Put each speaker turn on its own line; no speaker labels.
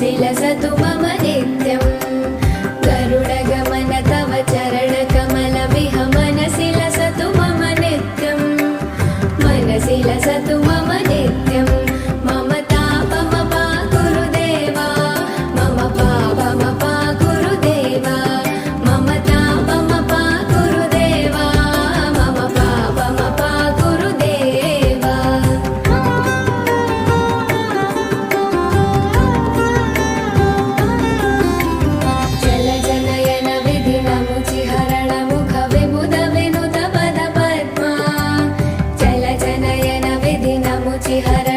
शिलसतु मम नित्यं गरुडगमन तव चरणकमलविह मनसि लसतु मम नित्यं मनसि लसतु we see her.